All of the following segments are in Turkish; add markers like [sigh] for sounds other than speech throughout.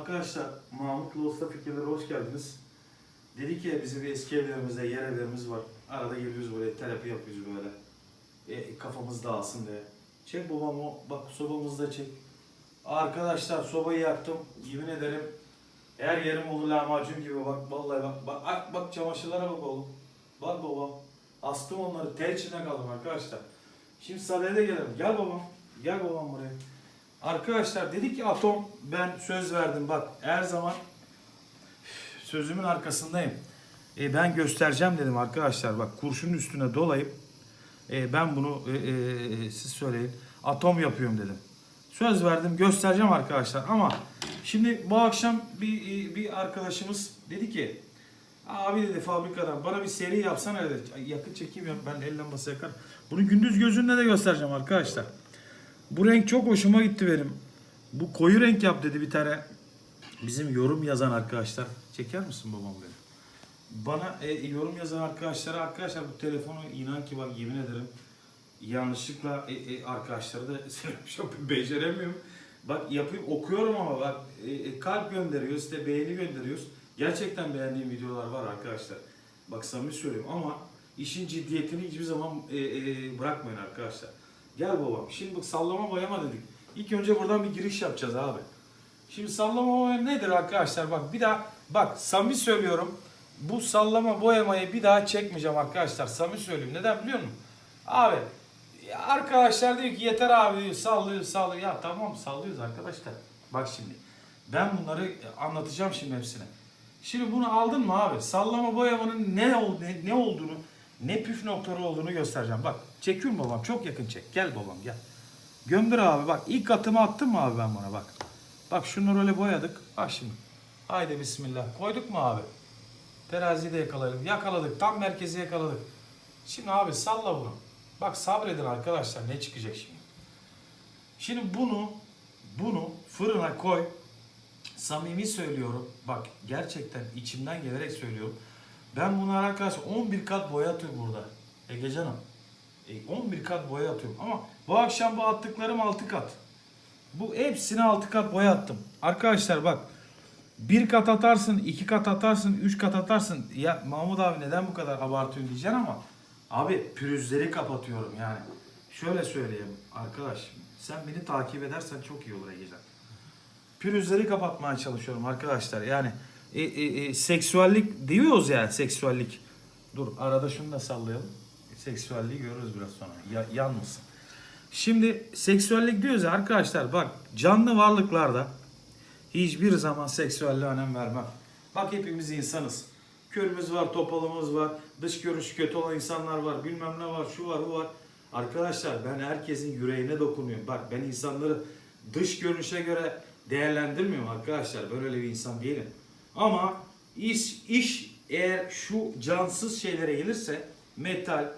Arkadaşlar Mahmutlu Usta Fikirlere hoş geldiniz. Dedik ya bizim eski evlerimizde yer evlerimiz var. Arada geliyoruz böyle terapi yapıyoruz böyle. E, kafamız dağılsın diye. Çek babam o bak sobamızı da çek. Arkadaşlar sobayı yaktım. Yemin ederim her yerim oldu lahmacun gibi bak vallahi bak bak, bak, bak çamaşırlara bak oğlum. Bak babam. Astım onları ter içinde kaldım arkadaşlar. Şimdi Sade'ye de gelelim. Gel babam. Gel babam buraya. Arkadaşlar dedik ki Atom ben söz verdim bak her zaman sözümün arkasındayım. E, ben göstereceğim dedim arkadaşlar bak kurşunun üstüne dolayıp e, ben bunu e, e, siz söyleyin atom yapıyorum dedim. Söz verdim göstereceğim arkadaşlar ama şimdi bu akşam bir e, bir arkadaşımız dedi ki abi dedi fabrikadan bana bir seri yapsana dedi. Yakın çekeyim ben el lambası yakar. Bunu gündüz gözünle de göstereceğim arkadaşlar. Bu renk çok hoşuma gitti benim. Bu koyu renk yap dedi bir tane. Bizim yorum yazan arkadaşlar. Çeker misin babam beni? Bana e, yorum yazan arkadaşlara arkadaşlar bu telefonu inan ki bak yemin ederim yanlışlıkla e, e, arkadaşlara da [laughs] çok beceremiyorum. Bak yapıp okuyorum ama bak e, e, kalp gönderiyoruz işte beğeni gönderiyoruz. Gerçekten beğendiğim videolar var arkadaşlar. Bak samimi söylüyorum ama işin ciddiyetini hiçbir zaman e, e, bırakmayın arkadaşlar. Gel babam. Şimdi bak sallama boyama dedik. İlk önce buradan bir giriş yapacağız abi. Şimdi sallama boyama nedir arkadaşlar? Bak bir daha bak samimi söylüyorum. Bu sallama boyamayı bir daha çekmeyeceğim arkadaşlar. Samimi söyleyeyim. Neden biliyor musun? Abi arkadaşlar diyor ki yeter abi diyor sallıyor sallıyor. Ya tamam sallıyoruz arkadaşlar. Bak şimdi. Ben bunları anlatacağım şimdi hepsine. Şimdi bunu aldın mı abi? Sallama boyamanın ne, ne, ne olduğunu, ne püf noktaları olduğunu göstereceğim. Bak çekiyorum babam çok yakın çek. Gel babam gel. Gömdür abi bak ilk atımı attım mı abi ben buna bak. Bak şunu öyle boyadık. Bak şimdi. Haydi bismillah. Koyduk mu abi? Teraziyi de yakaladık. Yakaladık. Tam merkezi yakaladık. Şimdi abi salla bunu. Bak sabredin arkadaşlar ne çıkacak şimdi. Şimdi bunu bunu fırına koy. Samimi söylüyorum. Bak gerçekten içimden gelerek söylüyorum. Ben bunu arkadaş 11 kat boya atıyorum burada. Ege canım. E, 11 kat boya atıyorum. Ama bu akşam bu attıklarım 6 kat. Bu hepsine 6 kat boya attım. Arkadaşlar bak. Bir kat atarsın, iki kat atarsın, üç kat atarsın. Ya Mahmut abi neden bu kadar abartıyorsun diyeceksin ama abi pürüzleri kapatıyorum yani. Şöyle söyleyeyim arkadaş. Sen beni takip edersen çok iyi olur Egecan. Pürüzleri kapatmaya çalışıyorum arkadaşlar. Yani e, e, e, seksüellik diyoruz yani seksüellik. Dur arada şunu da sallayalım. Seksüelliği görürüz biraz sonra. Ya, yanmasın. Şimdi seksüellik diyoruz ya arkadaşlar bak canlı varlıklarda hiçbir zaman seksüelliğe önem vermem. Bak hepimiz insanız. Körümüz var, topalımız var, dış görünüşü kötü olan insanlar var, bilmem ne var, şu var, bu var. Arkadaşlar ben herkesin yüreğine dokunuyorum. Bak ben insanları dış görünüşe göre değerlendirmiyorum arkadaşlar. Ben öyle bir insan değilim. Ama iş, iş eğer şu cansız şeylere gelirse metal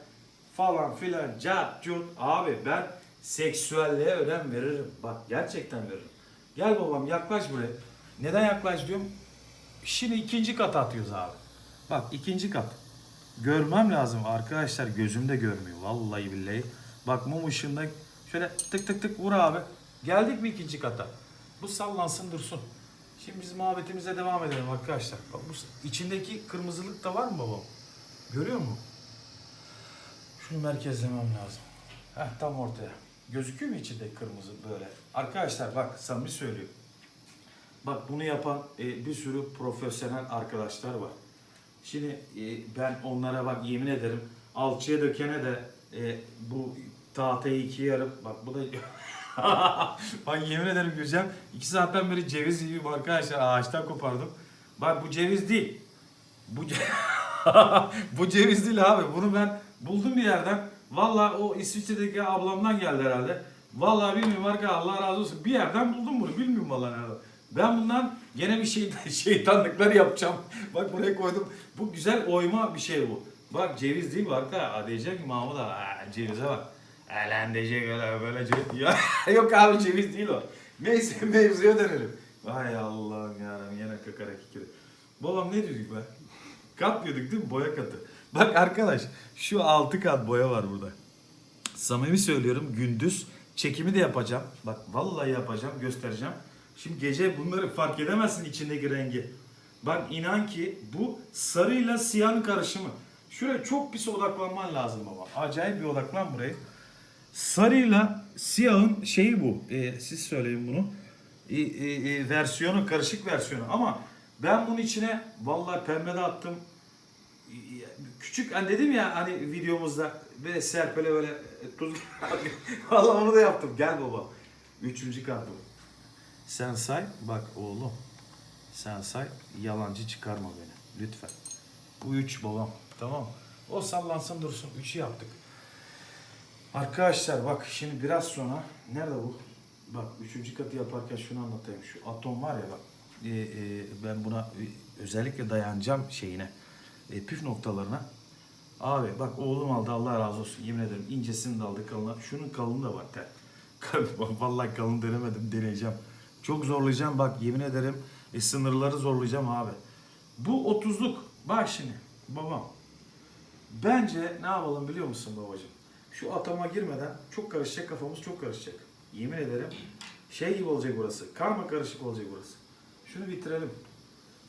falan filan cat cut abi ben seksüelliğe önem veririm. Bak gerçekten veririm. Gel babam yaklaş buraya. Neden yaklaş diyorum? Şimdi ikinci kat atıyoruz abi. Bak ikinci kat. Görmem lazım arkadaşlar gözümde görmüyor vallahi billahi. Bak mum ışığında şöyle tık tık tık vur abi. Geldik mi ikinci kata? Bu sallansın dursun. Şimdi biz muhabbetimize devam edelim arkadaşlar. Bak bu içindeki kırmızılık da var mı babam? Görüyor musun? Şunu merkezlemem lazım. Heh tam ortaya. Gözüküyor mu içinde kırmızı böyle? Arkadaşlar bak samimi söylüyorum. Bak bunu yapan e, bir sürü profesyonel arkadaşlar var. Şimdi e, ben onlara bak yemin ederim alçıya dökene de e, bu tahtayı ikiye yarıp bak bu da [laughs] bak yemin ederim Gülcem iki saatten beri ceviz yiyorum arkadaşlar ağaçtan kopardım. Bak bu ceviz değil. Bu ce- [laughs] bu ceviz değil abi. Bunu ben buldum bir yerden. Valla o İsviçre'deki ablamdan geldi herhalde. Valla bilmiyorum arkadaşlar Allah razı olsun. Bir yerden buldum bunu. Bilmiyorum valla nerede. Ben bundan gene bir şey [laughs] şeytanlıklar yapacağım. [laughs] Bak buraya koydum. Bu güzel oyma bir şey bu. Bak ceviz değil bu arka. Diyecek ki Mahmut abi "Aa, cevize bak. Elen diyecek öyle böyle ceviz. [laughs] Ya, yok abi ceviz değil o. Neyse mevzuya dönelim. Vay Allah'ım yarabbim yine kakara kikiri. Babam ne diyorduk be? Kat diyorduk değil mi? Boya katı. [laughs] Bak arkadaş şu altı kat boya var burada. Samimi söylüyorum gündüz çekimi de yapacağım. Bak vallahi yapacağım göstereceğim. Şimdi gece bunları fark edemezsin içindeki rengi. Bak inan ki bu sarıyla siyahın karışımı. Şuraya çok pis odaklanman lazım baba. Acayip bir odaklan burayı. Sarıyla siyahın şeyi bu. Ee, siz söyleyin bunu. Ee, e, e, versiyonu, karışık versiyonu. Ama ben bunun içine vallahi pembe de attım. Küçük hani dedim ya hani videomuzda ve serpele böyle tuz. [laughs] vallahi onu da yaptım. Gel baba. Üçüncü kat bu. Sen say. Bak oğlum. Sen say. Yalancı çıkarma beni. Lütfen. Bu üç babam. Tamam. O sallansın dursun. Üçü yaptık. Arkadaşlar bak şimdi biraz sonra nerede bu? Bak üçüncü katı yaparken şunu anlatayım. Şu atom var ya bak. e, e, ben buna e, özellikle dayanacağım şeyine. E, püf noktalarına. Abi bak oğlum aldı Allah razı olsun yemin ederim incesini de aldı kalınlar. Şunun kalını da tel. [laughs] Vallahi kalın denemedim deneyeceğim. Çok zorlayacağım bak yemin ederim e, sınırları zorlayacağım abi. Bu 30'luk bak şimdi babam. Bence ne yapalım biliyor musun babacığım? Şu atama girmeden çok karışacak kafamız çok karışacak. Yemin ederim şey gibi olacak burası. Karma karışık olacak burası. Şunu bitirelim.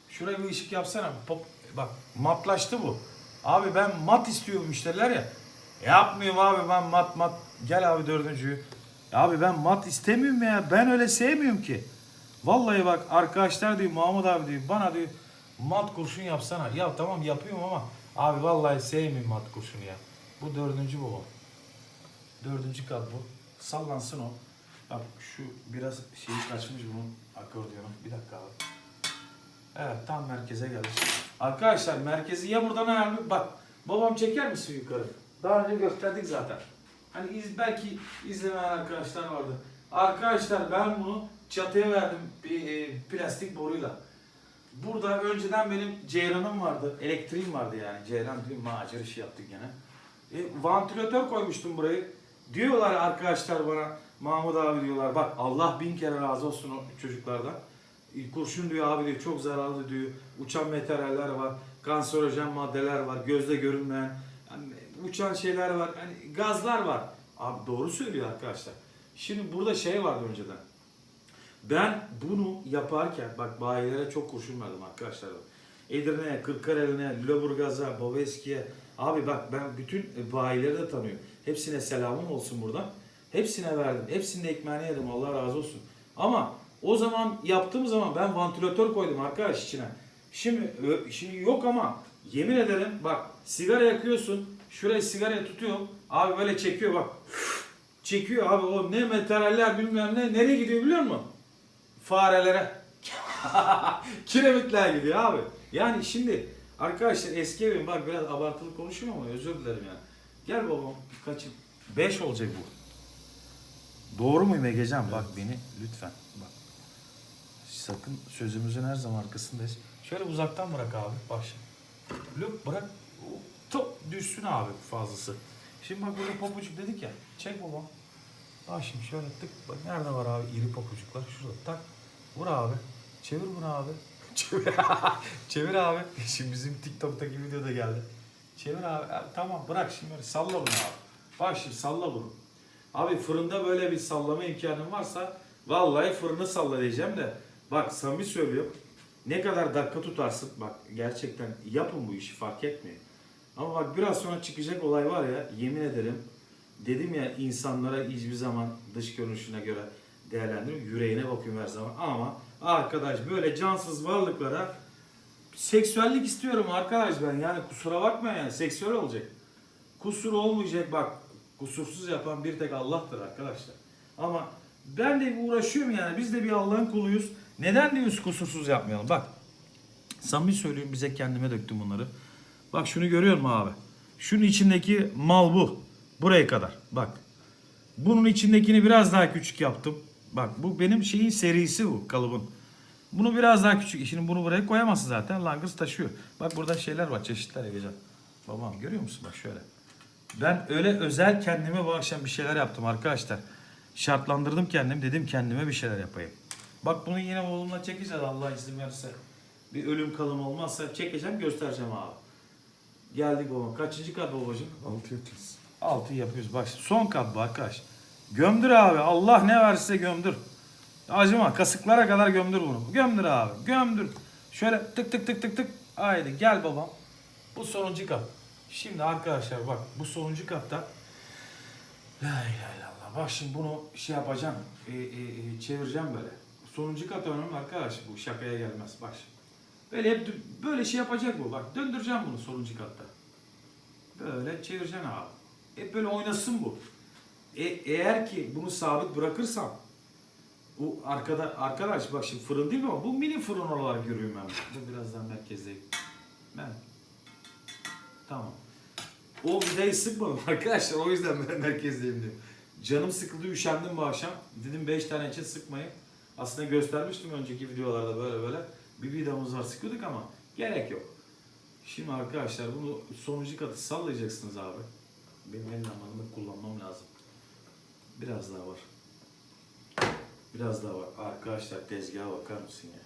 Şuraya bir ışık yapsana. Pop. Bak matlaştı bu. Abi ben mat istiyorum müşteriler ya. Yapmıyorum abi ben mat mat. Gel abi dördüncüyü. Abi ben mat istemiyorum ya. Ben öyle sevmiyorum ki. Vallahi bak arkadaşlar diyor Mahmut abi diyor bana diyor mat kurşun yapsana. Ya tamam yapıyorum ama abi vallahi sevmiyorum mat kurşunu ya. Bu dördüncü bu. Dördüncü kat bu. Sallansın o. Bak şu biraz şeyi kaçmış bunun akordiyonu. Bir dakika abi. Evet tam merkeze geldik. Arkadaşlar merkezi ya buradan ayarlı. Bak babam çeker misin yukarı? Daha önce gösterdik zaten. Hani iz, belki izlemeyen arkadaşlar vardı. Arkadaşlar ben bunu çatıya verdim bir e, plastik boruyla. Burada önceden benim ceyranım vardı. Elektriğim vardı yani. Ceyran bir macera işi yaptık gene. E, vantilatör koymuştum burayı. Diyorlar arkadaşlar bana Mahmut abi diyorlar bak Allah bin kere razı olsun o çocuklardan. E, Kurşun diyor abi diyor çok zararlı diyor. Uçan materyaller var. Kanserojen maddeler var. Gözle görünmeyen yani uçan şeyler var. Hani gazlar var. Abi doğru söylüyor arkadaşlar. Şimdi burada şey vardı önceden. Ben bunu yaparken bak bayilere çok kurşun verdim arkadaşlar. Edirne'ye, Kırklareli'ne, Lüleburgaz'a, Boveski'ye. Abi bak ben bütün bayileri de tanıyorum. Hepsine selamım olsun buradan. Hepsine verdim. Hepsinin ekmeğini yedim Allah razı olsun. Ama o zaman yaptığım zaman ben vantilatör koydum arkadaş içine. Şimdi, şimdi yok ama yemin ederim bak sigara yakıyorsun. Şurayı sigaraya tutuyor. Abi böyle çekiyor bak. Çekiyor abi o ne materyaller bilmem ne. Nereye gidiyor biliyor musun? Farelere. [laughs] Kiremitler gidiyor abi. Yani şimdi arkadaşlar eski evim bak biraz abartılı konuşuyorum ama özür dilerim ya. Gel babam kaçın. 5 olacak bu. Doğru muyum Egecan? Bak beni lütfen bak. Sakın sözümüzün her zaman arkasındayız. Şöyle uzaktan bırak abi. Bak şimdi. Lüp bırak. Top düşsün abi fazlası. Şimdi bak böyle papucuk dedik ya. Çek babam. Bak şimdi şöyle tık. Bak nerede var abi iri papucuklar? Şurada tak. Vur abi. Çevir bunu abi. [laughs] Çevir, abi. Şimdi bizim TikTok'taki video da geldi. Çevir abi. Ha, Tamam bırak şimdi böyle salla bunu abi. Bak şimdi salla bunu. Abi fırında böyle bir sallama imkanın varsa vallahi fırını salla diyeceğim de bak samimi söylüyorum. Ne kadar dakika tutarsın bak gerçekten yapın bu işi fark etmiyor. Ama bak biraz sonra çıkacak olay var ya yemin ederim dedim ya insanlara hiçbir zaman dış görünüşüne göre değerlendiriyorum. Yüreğine bakıyorum her zaman ama arkadaş böyle cansız varlıklara seksüellik istiyorum arkadaş ben yani kusura bakma yani seksüel olacak. Kusur olmayacak bak kusursuz yapan bir tek Allah'tır arkadaşlar. Ama ben de uğraşıyorum yani biz de bir Allah'ın kuluyuz. Neden diyoruz kusursuz yapmayalım bak. Samimi söylüyorum bize kendime döktüm bunları. Bak şunu görüyor musun abi? Şunun içindeki mal bu. Buraya kadar. Bak. Bunun içindekini biraz daha küçük yaptım. Bak bu benim şeyin serisi bu kalıbın. Bunu biraz daha küçük. Şimdi bunu buraya koyamazsın zaten. Langırs taşıyor. Bak burada şeyler var. Çeşitler Egecan. Babam görüyor musun? Bak şöyle. Ben öyle özel kendime bu akşam bir şeyler yaptım arkadaşlar. Şartlandırdım kendim. Dedim kendime bir şeyler yapayım. Bak bunu yine oğlumla çekeceğiz Allah izin verirse. Bir ölüm kalım olmazsa çekeceğim göstereceğim abi. Geldik baba. Kaçıncı kat babacığım? Altı yapacağız. Altı yapıyoruz. Bak son kat bu arkadaş. Gömdür abi. Allah ne verse gömdür. Acıma kasıklara kadar gömdür bunu. Gömdür abi. Gömdür. Şöyle tık tık tık tık tık. Haydi gel babam. Bu sonuncu kat. Şimdi arkadaşlar bak bu sonuncu katta La ilahe illallah. Bak şimdi bunu şey yapacağım. E, e, e, çevireceğim böyle. Sonuncu kat önemli arkadaş. Bu şakaya gelmez. Bak. Böyle hep böyle şey yapacak bu. Bak döndüreceğim bunu sonuncu katta. Böyle çevireceksin abi. Hep böyle oynasın bu. E, eğer ki bunu sabit bırakırsam bu arkada arkadaş bak şimdi fırın değil mi ama bu mini fırın olarak görüyorum ben. Bu biraz daha merkezdeyim. Ben. Tamam. O vidayı sıkmadım [laughs] arkadaşlar o yüzden ben merkezdeyim diyor. Canım sıkıldı üşendim bu akşam. Dedim 5 tane için sıkmayın. Aslında göstermiştim önceki videolarda böyle böyle. Bir vidamız var sıkıyorduk ama gerek yok. Şimdi arkadaşlar bunu sonuncu katı sallayacaksınız abi. Benim el amanını kullanmam lazım. Biraz daha var. Biraz daha var. Arkadaşlar tezgaha bakar mısın ya?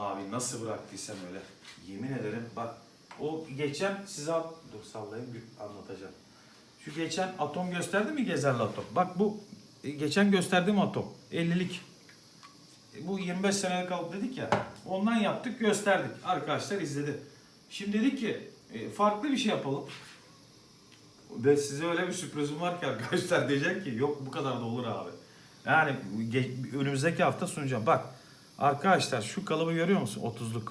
Abi nasıl bıraktıysam öyle. Yemin ederim bak o geçen size at... Dur sallayayım bir anlatacağım. Şu geçen atom gösterdi mi Gezerli atom? Bak bu e, geçen gösterdiğim atom. 50'lik. Bu 25 senelik alıp dedik ya. Ondan yaptık gösterdik. Arkadaşlar izledi. Şimdi dedik ki e, farklı bir şey yapalım. Ve size öyle bir sürprizim var ki arkadaşlar [laughs] diyecek ki yok bu kadar da olur abi. Yani önümüzdeki hafta sunacağım. Bak arkadaşlar şu kalıbı görüyor musun? 30'luk.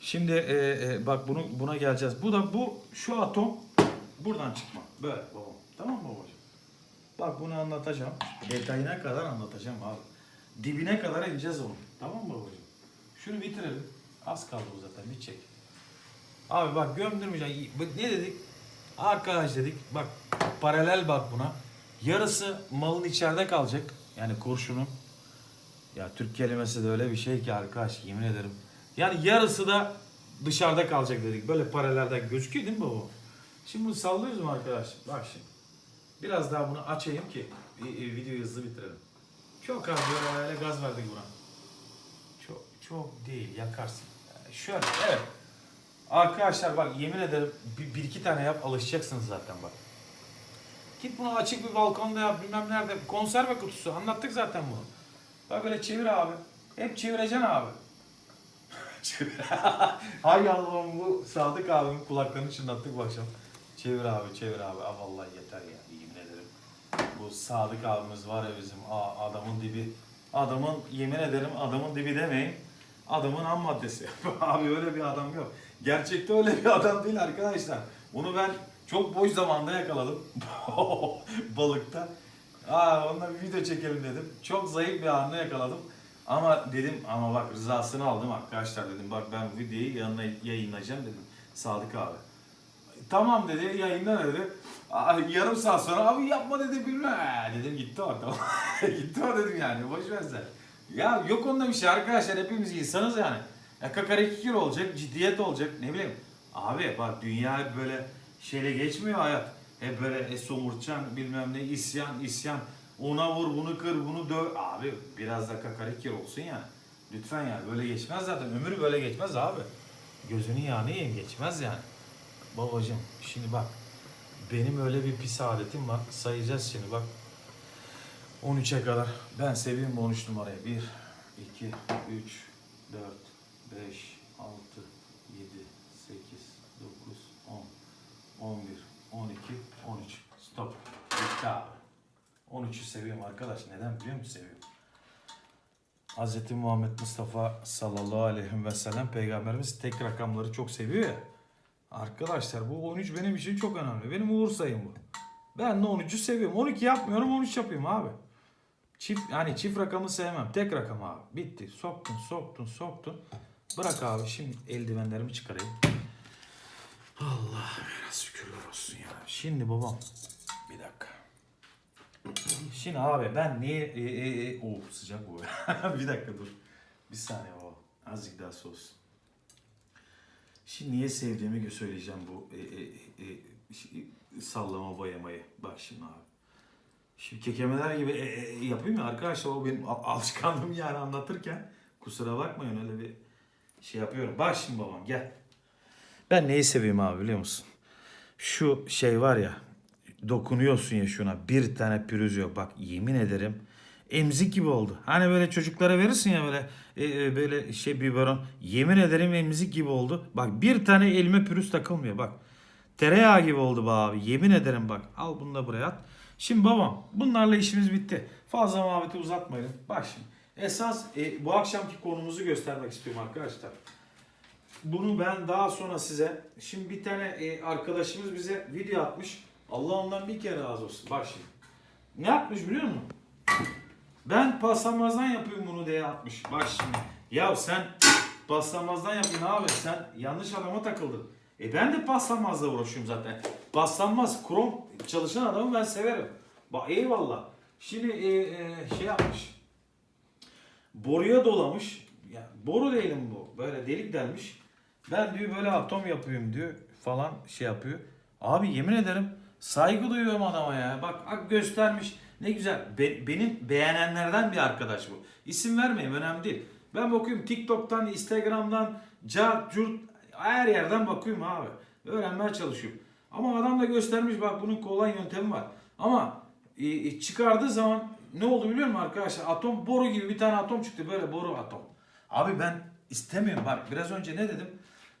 Şimdi e, e, bak bunu buna geleceğiz. Bu da bu şu atom buradan çıkma. Böyle babam. Tamam mı babacığım? Bak bunu anlatacağım. Detayına kadar anlatacağım abi. Dibine kadar ineceğiz onu. Tamam mı babacığım? Şunu bitirelim. Az kaldı bu zaten. Bir çek. Abi bak gömdürmeyeceksin. Bak Ne dedik? Arkadaş dedik. Bak paralel bak buna. Yarısı malın içeride kalacak. Yani kurşunun. Ya Türk kelimesi de öyle bir şey ki arkadaş yemin ederim. Yani yarısı da dışarıda kalacak dedik. Böyle paralelden gözüküyor değil mi baba? Şimdi bunu sallıyoruz mu arkadaş? Bak şimdi. Biraz daha bunu açayım ki videoyu hızlı bitirelim. Çok az böyle öyle gaz verdik buna. Çok çok değil yakarsın. Şöyle evet. Arkadaşlar bak yemin ederim bir, bir iki tane yap alışacaksınız zaten bak. Git bunu açık bir balkonda yap bilmem nerede. Konserve kutusu anlattık zaten bunu. Bak böyle çevir abi. Hep çevireceksin abi. [laughs] Hay Allah'ım bu Sadık abimin kulaklarını çınlattık bu akşam. Çevir abi çevir abi. Aa, vallahi yeter ya. Bu Sadık abimiz var ya bizim aa, adamın dibi. Adamın yemin ederim adamın dibi demeyin. Adamın ham maddesi. [laughs] abi öyle bir adam yok. Gerçekte öyle bir adam değil arkadaşlar. Bunu ben çok boş zamanda yakaladım. [laughs] Balıkta. Aa onunla bir video çekelim dedim. Çok zayıf bir anını yakaladım. Ama dedim ama bak rızasını aldım arkadaşlar dedim. Bak ben videoyu yanına yayınlayacağım dedim. Sadık abi. Tamam dedi yayınla dedi. Yarım saat sonra abi yapma dedi bilmem. Dedim gitti orada. [laughs] gitti o dedim yani boş ver sen. Ya yok onda bir şey arkadaşlar hepimiz insanız yani. Ya kakarikikir olacak, ciddiyet olacak ne bileyim. Abi bak dünya hep böyle şeyle geçmiyor hayat. Hep böyle e, somurtçan bilmem ne isyan isyan. Ona vur bunu kır bunu döv. Abi biraz da kakarikir olsun yani. Lütfen yani böyle geçmez zaten. Ömür böyle geçmez abi. Gözünün yağını yiyin geçmez yani. Babacım şimdi bak. Benim öyle bir pis adetim var. Sayacağız şimdi bak. 13'e kadar. Ben seveyim bu 13 numarayı. 1, 2, 3, 4, 5, 6, 7, 8, 9, 10, 11, 12, 13. Stop. Bitti abi. 13'ü seviyorum arkadaş. Neden biliyor musun seviyorum? Hz. Muhammed Mustafa sallallahu aleyhi ve sellem peygamberimiz tek rakamları çok seviyor ya. Arkadaşlar bu 13 benim için çok önemli. Benim uğur sayım bu. Ben de 13'ü seviyorum. 12 yapmıyorum 13 yapıyorum abi. Çift yani çift rakamı sevmem. Tek rakam abi. Bitti. Soktun, soktun, soktun. Bırak abi şimdi eldivenlerimi çıkarayım. Allah biraz şükürler olsun ya. Şimdi babam bir dakika. Şimdi abi ben niye e, e, e, oh sıcak bu. [laughs] bir dakika dur. Bir saniye baba. Azıcık daha soğusun. Şimdi niye sevdiğimi söyleyeceğim bu e, e, e, şi- sallama boyamayı. Bak şimdi abi. Şimdi kekemeler gibi e, e, yapayım ya arkadaşlar o benim al- alışkanlığım yani anlatırken. Kusura bakmayın öyle bir şey yapıyorum. Bak şimdi babam gel. Ben neyi seviyorum abi biliyor musun? Şu şey var ya dokunuyorsun ya şuna bir tane pürüz yok. Bak yemin ederim emzik gibi oldu. Hani böyle çocuklara verirsin ya böyle e, e, böyle şey biberon. Yemin ederim emzik gibi oldu. Bak bir tane elime pürüz takılmıyor bak. Tereyağı gibi oldu be abi. Yemin ederim bak. Al bunu da buraya at. Şimdi babam bunlarla işimiz bitti. Fazla muhabbeti uzatmayalım. Bak şimdi. Esas e, bu akşamki konumuzu göstermek istiyorum arkadaşlar. Bunu ben daha sonra size şimdi bir tane e, arkadaşımız bize video atmış. Allah ondan bir kere razı olsun. Bak şimdi. Ne yapmış biliyor musun? Ben paslanmazdan yapıyorum bunu diye atmış. Bak şimdi. Ya sen paslanmazdan yapıyorsun abi. Sen yanlış adama takıldın. E ben de paslanmazla uğraşıyorum zaten. Paslanmaz, krom çalışan adamı ben severim. Bak eyvallah. Şimdi e, e, şey yapmış. Boruya dolamış. Ya boru değilim bu. Böyle delik delmiş. Ben diyor böyle atom yapıyorum diyor falan şey yapıyor. Abi yemin ederim saygı duyuyorum adama ya. Bak, bak göstermiş. Ne güzel. Be- benim beğenenlerden bir arkadaş bu. İsim vermeyeyim önemli değil. Ben bakıyorum TikTok'tan, Instagram'dan, cart, curt her yerden bakıyorum abi. Öğrenmeye çalışıyorum. Ama adam da göstermiş bak bunun kolay yöntemi var. Ama e, e, çıkardığı zaman ne oldu biliyor musun arkadaşlar? Atom boru gibi bir tane atom çıktı böyle boru atom. Abi ben istemiyorum bak biraz önce ne dedim?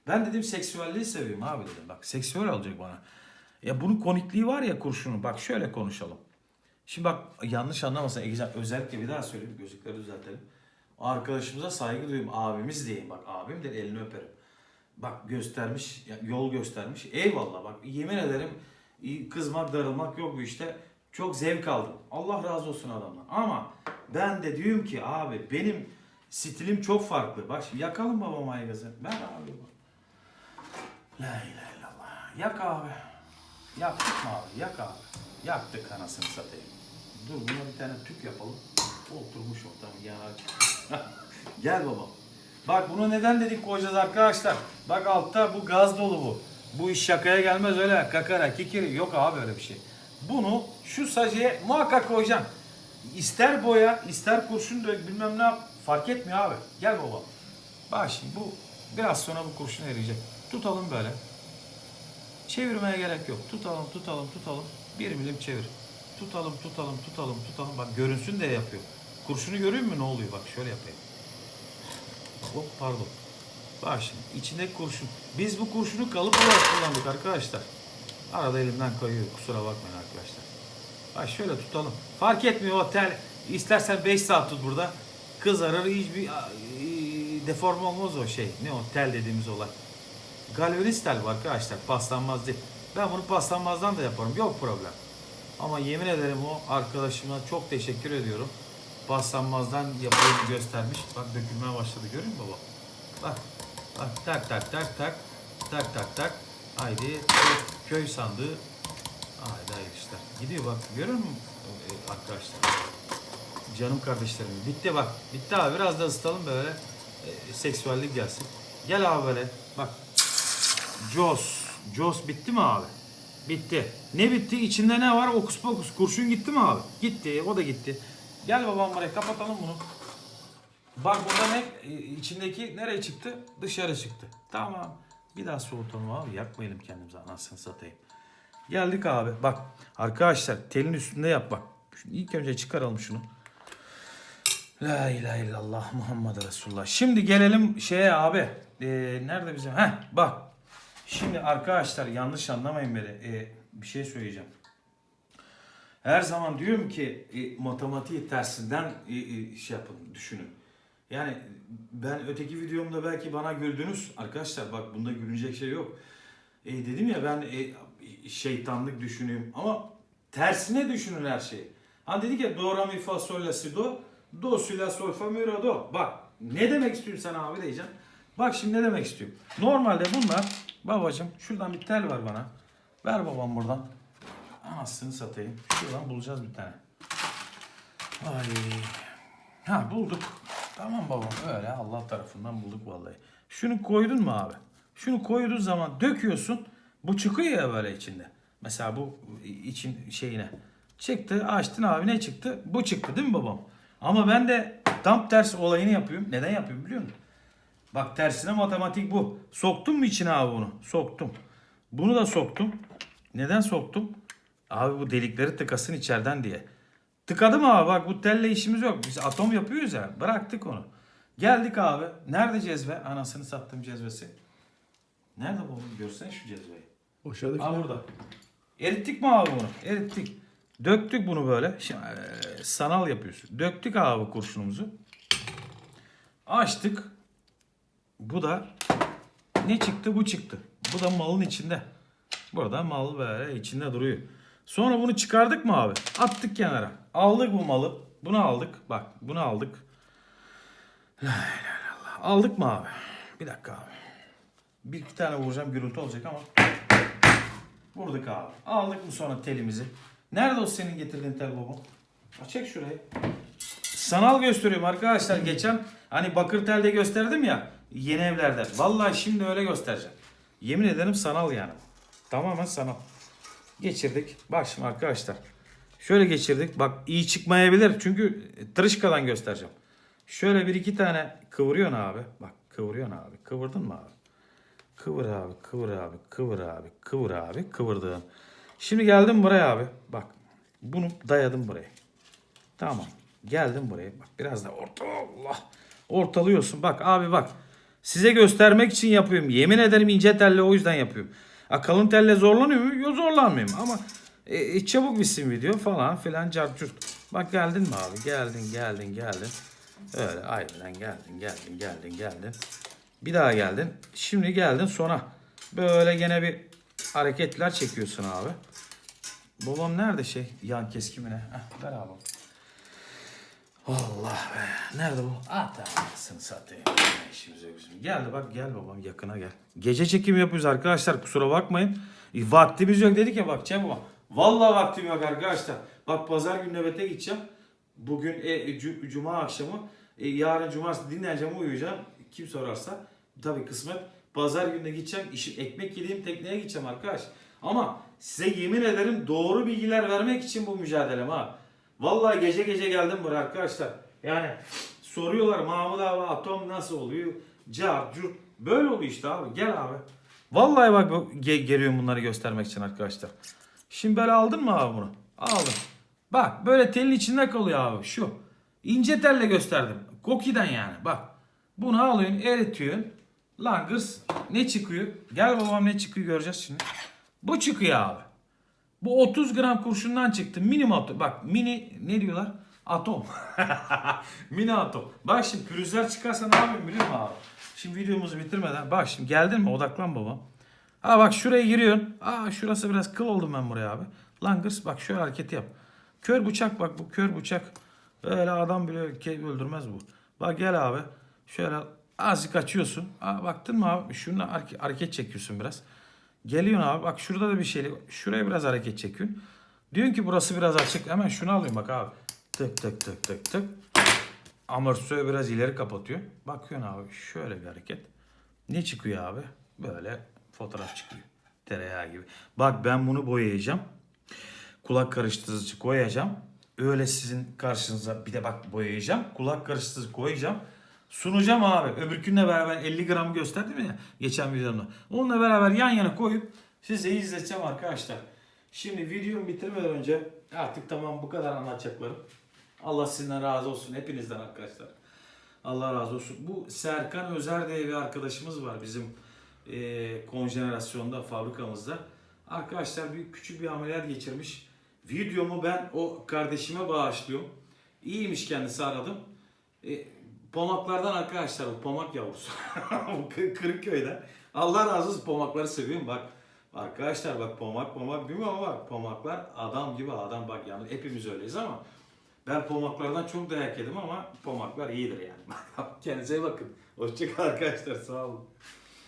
Ben dedim seksüelliği seviyorum abi dedim. Bak seksüel olacak bana. Ya bunun konikliği var ya kurşunun. Bak şöyle konuşalım. Şimdi bak yanlış anlamasın Egecan özellikle bir daha söyleyeyim gözlükleri düzeltelim. Arkadaşımıza saygı duyuyorum. Abimiz diyeyim bak abimdir elini öperim. Bak göstermiş yol göstermiş. Eyvallah bak yemin ederim kızmak darılmak yok bu işte. Çok zevk aldım. Allah razı olsun adamdan. Ama ben de diyorum ki abi benim stilim çok farklı. Bak şimdi yakalım babam aygazı. Ben abi. La ilahe illallah. Yak abi. Yaktık mı abi? Yak abi. Yaktık anasını satayım. Dur buna bir tane tüp yapalım. Oturmuş ortam yanar. [laughs] Gel baba. Bak bunu neden dedik koyacağız arkadaşlar. Bak altta bu gaz dolu bu. Bu iş şakaya gelmez öyle kakara kikiri yok abi öyle bir şey. Bunu şu sacıya muhakkak koyacaksın. İster boya ister kurşun dök bilmem ne yap fark etmiyor abi. Gel baba. Bak şimdi bu biraz sonra bu kurşun eriyecek. Tutalım böyle. Çevirmeye gerek yok. Tutalım, tutalım, tutalım. Bir milim çevir. Tutalım, tutalım, tutalım, tutalım. Bak görünsün de yapıyor. Kurşunu görüyor musun ne oluyor? Bak şöyle yapayım. Hop pardon. Bak şimdi içindeki kurşun. Biz bu kurşunu kalıp olarak kullandık arkadaşlar. Arada elimden kayıyor. Kusura bakmayın arkadaşlar. Bak şöyle tutalım. Fark etmiyor o tel. İstersen 5 saat tut burada. Kızarır hiçbir deforme olmaz o şey. Ne o tel dediğimiz olay. Galvaniz tel bu arkadaşlar. Paslanmaz değil. Ben bunu paslanmazdan da yaparım. Yok problem. Ama yemin ederim o arkadaşıma çok teşekkür ediyorum. Paslanmazdan yapıldığını göstermiş. Bak dökülmeye başladı görüyor musun baba? Bak. Bak tak tak tak tak. Tak tak tak. Haydi köy sandığı. Haydi haydi işte. Gidiyor bak görüyor musun e, arkadaşlar? Canım kardeşlerim. Bitti bak. Bitti abi. Biraz da ısıtalım böyle. E, seksüellik gelsin. Gel abi böyle. Bak. Jos. Jos bitti mi abi? Bitti. Ne bitti? İçinde ne var? Okus pokus. Kurşun gitti mi abi? Gitti. O da gitti. Gel babam buraya kapatalım bunu. Bak burada ne? E, içindeki nereye çıktı? Dışarı çıktı. Tamam. Bir daha soğutalım abi. Yakmayalım kendimizi anasını satayım. Geldik abi. Bak arkadaşlar telin üstünde yap bak. Şimdi ilk önce çıkaralım şunu. La ilahe illallah Muhammed Resulullah. Şimdi gelelim şeye abi. Ee, nerede bizim? Heh bak. Şimdi arkadaşlar yanlış anlamayın beni. Ee, bir şey söyleyeceğim. Her zaman diyorum ki e, matematiği tersinden e, e, şey yapın, düşünün. Yani ben öteki videomda belki bana güldünüz. Arkadaşlar bak bunda gülünecek şey yok. E, dedim ya ben e, şeytanlık düşünüyorum ama tersine düşünün her şeyi. Hani dedik ya do, ra, mi, fa, sol, la, si, do. Do, si, la, sol, fa, mi, re, do. Bak ne demek istiyorsun sen abi diyeceğim. Bak şimdi ne demek istiyorum. Normalde bunlar babacım şuradan bir tel var bana. Ver babam buradan. Anasını satayım. Şuradan bulacağız bir tane. Ay. Ha bulduk. Tamam babam öyle Allah tarafından bulduk vallahi. Şunu koydun mu abi? Şunu koyduğun zaman döküyorsun. Bu çıkıyor ya böyle içinde. Mesela bu için şeyine. Çıktı açtın abi ne çıktı? Bu çıktı değil mi babam? Ama ben de tam ters olayını yapıyorum. Neden yapıyorum biliyor musun? Bak tersine matematik bu. Soktum mu içine abi bunu? Soktum. Bunu da soktum. Neden soktum? Abi bu delikleri tıkasın içeriden diye. Tıkadım abi bak bu telle işimiz yok. Biz atom yapıyoruz ya. Bıraktık onu. Geldik abi. Nerede cezve? Anasını sattım cezvesi. Nerede bu? Görsen şu cezveyi. Boşadık. Aa burada. Erittik mi abi bunu? Erittik. Döktük bunu böyle. Şimdi, sanal yapıyorsun. Döktük abi kurşunumuzu. Açtık. Bu da ne çıktı? Bu çıktı. Bu da malın içinde. Burada mal böyle içinde duruyor. Sonra bunu çıkardık mı abi? Attık kenara. Aldık bu malı. Bunu aldık. Bak bunu aldık. Aldık mı abi? Bir dakika abi. Bir iki tane vuracağım gürültü olacak ama. Vurduk abi. Aldık mı sonra telimizi? Nerede o senin getirdiğin tel baba? Çek şurayı. Sanal gösteriyorum arkadaşlar. Geçen hani bakır telde gösterdim ya yeni evlerde. Vallahi şimdi öyle göstereceğim. Yemin ederim sanal yani. Tamamen sanal. Geçirdik. Bak şimdi arkadaşlar. Şöyle geçirdik. Bak iyi çıkmayabilir. Çünkü tırışkadan göstereceğim. Şöyle bir iki tane kıvırıyorsun abi. Bak kıvırıyorsun abi. Kıvırdın mı abi? Kıvır abi, kıvır abi, kıvır abi, kıvır abi, kıvırdın. Şimdi geldim buraya abi. Bak bunu dayadım buraya. Tamam. Geldim buraya. Bak biraz da orta Allah. Ortalıyorsun. Bak abi bak. Size göstermek için yapıyorum. Yemin ederim ince telle o yüzden yapıyorum. Ha, kalın telle zorlanıyor mu? Yok zorlanmıyorum ama e, e, çabuk bitsin video falan filan carcurt. Bak geldin mi abi? Geldin geldin geldin. Öyle aynen geldin geldin geldin geldin. Bir daha geldin. Şimdi geldin sona. Böyle gene bir hareketler çekiyorsun abi. Babam nerede şey yan keskimine? Heh, ver abi. Allah be. Nerede bu? At anasını satayım. Ne bizim. Geldi bak gel babam yakına gel. Gece çekim yapıyoruz arkadaşlar kusura bakmayın. E, vaktimiz yok dedik ya bak Cem. Vallahi vaktim yok arkadaşlar. Bak pazar günü nöbete gideceğim. Bugün e, e, cu- cuma akşamı. E, yarın cumartesi dinleneceğim uyuyacağım. Kim sorarsa. Tabii kısmet. Pazar gününe gideceğim. işi, ekmek yediğim tekneye gideceğim arkadaş. Ama size yemin ederim doğru bilgiler vermek için bu mücadelem ha. Vallahi gece gece geldim buraya arkadaşlar. Yani soruyorlar Mahmut abi atom nasıl oluyor? Car, cur. Böyle oluyor işte abi. Gel abi. Vallahi bak ge- geliyorum bunları göstermek için arkadaşlar. Şimdi böyle aldın mı abi bunu? Aldım. Bak böyle telin içinde kalıyor abi şu. İnce telle gösterdim. Kokiden yani bak. Bunu alıyorsun eritiyorsun. Langırs ne çıkıyor? Gel babam ne çıkıyor göreceğiz şimdi. Bu çıkıyor abi. Bu 30 gram kurşundan çıktı. Mini atom. Bak mini ne diyorlar? Atom. [laughs] mini atom. Bak şimdi pürüzler çıkarsa ne yapayım biliyor musun abi? Şimdi videomuzu bitirmeden. Bak şimdi geldin mi? Odaklan babam. Ha bak şuraya giriyorsun. Aa şurası biraz kıl oldum ben buraya abi. Langırs bak şöyle hareketi yap. Kör bıçak bak bu kör bıçak. Öyle adam bile öldürmez bu. Bak gel abi. Şöyle azıcık açıyorsun. Aa baktın mı abi? Şunu hareke- hareket çekiyorsun biraz. Geliyorsun abi bak şurada da bir şey. Şuraya biraz hareket çekiyorsun. Diyorsun ki burası biraz açık. Hemen şunu alıyorum bak abi. Tık tık tık tık tık. Amortisörü biraz ileri kapatıyor. Bakıyorsun abi şöyle bir hareket. Ne çıkıyor abi? Böyle fotoğraf çıkıyor. Tereyağı gibi. Bak ben bunu boyayacağım. Kulak karıştırıcı koyacağım. Öyle sizin karşınıza bir de bak boyayacağım. Kulak karıştırıcı koyacağım. Sunacağım abi. Öbürkünle beraber 50 gram gösterdim ya geçen videomda. Onunla beraber yan yana koyup size izleteceğim arkadaşlar. Şimdi videomu bitirmeden önce artık tamam bu kadar anlatacaklarım. Allah sizden razı olsun. Hepinizden arkadaşlar. Allah razı olsun. Bu Serkan Özer diye bir arkadaşımız var bizim e, konjenerasyonda fabrikamızda. Arkadaşlar bir küçük bir ameliyat geçirmiş. Videomu ben o kardeşime bağışlıyorum. İyiymiş kendisi aradım. E, Pomaklardan arkadaşlar bu pomak yavrusu. [laughs] Kırıkköy'den. Allah razı olsun pomakları seviyorum bak. Arkadaşlar bak pomak pomak bilmiyorum ama bak pomaklar adam gibi adam bak yani hepimiz öyleyiz ama ben pomaklardan çok dayak yedim ama pomaklar iyidir yani. [laughs] Kendinize bakın. Hoşçakalın arkadaşlar sağ olun.